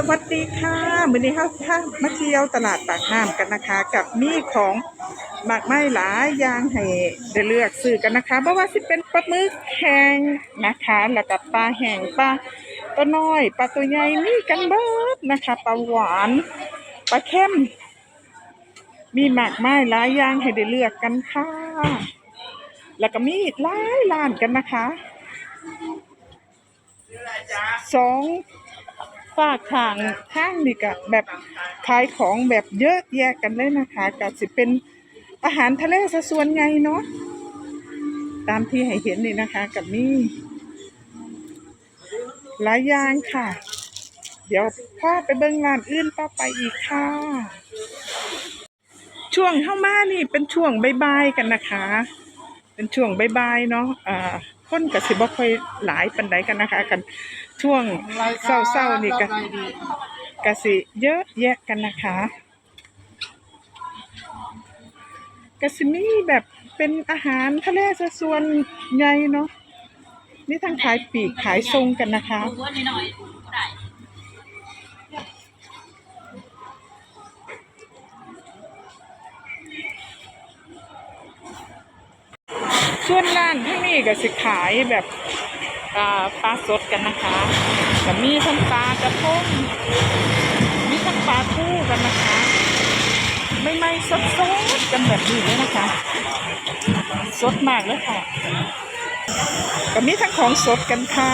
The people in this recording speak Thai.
สวัสดีค่ะมื้อนี้ครับถ้ามาเที่ยวตลาดปากน้ำกันนะคะ กับมีของมากไม้หลายอย่างให้ได้เลือกซื้อกันนะคะเพราะว่าสิเป็นปลาหมึกแห้งนะคะแล้วก็ปลาแห้งปลาตัวน้อยปลาตัวใหญ่มีกันเบิดนะคะปลาหวานปลาเข้ม มีหมากไม้หลายอย่างให้ได้เลือกกันค่ะ แล้วก็มีหลายร้านกันนะคะสอง ฝากทางข้างนี่ก็แบบขายของแบบเยอะแยะกันเลยนะคะก็สิเป็นอาหารทะเลซะส่วนใหญ่เนาะตามที่ให้เห็นนี่นะคะกับมีหลายอย่างค่ะ เดี๋ยวพาไปเบิ่งร้านอื่นต่อไปอีกค่ะ ช่วงเข้ามานี่เป็นช่วงบายๆกันนะคะ เป็นช่วงบ่ายๆเนาะอ่าคนก็สิบ่ค่อยหลายปานใดกันนะคะ กันช่วงเศร้าๆนี่ก็ก็สิเยอะแยะกันนะคะก็สิมีแบบเป็นอาหารทะเลซะส่วนใหญ่เนาะนี่ทั้งขายปีกขายทรงกันนะคะ ส่วนร้านที่นี่ก็สิขายแบบปลาสดกันนะคะก็มีทั้งปลากระพงมีทั้งปลาทูกันนะคะ ไม่ไม่สดสดๆกันแบบนี้เลยนะคะ สดมากเลยค่ะก็มีทั้งของสดกันค่ะ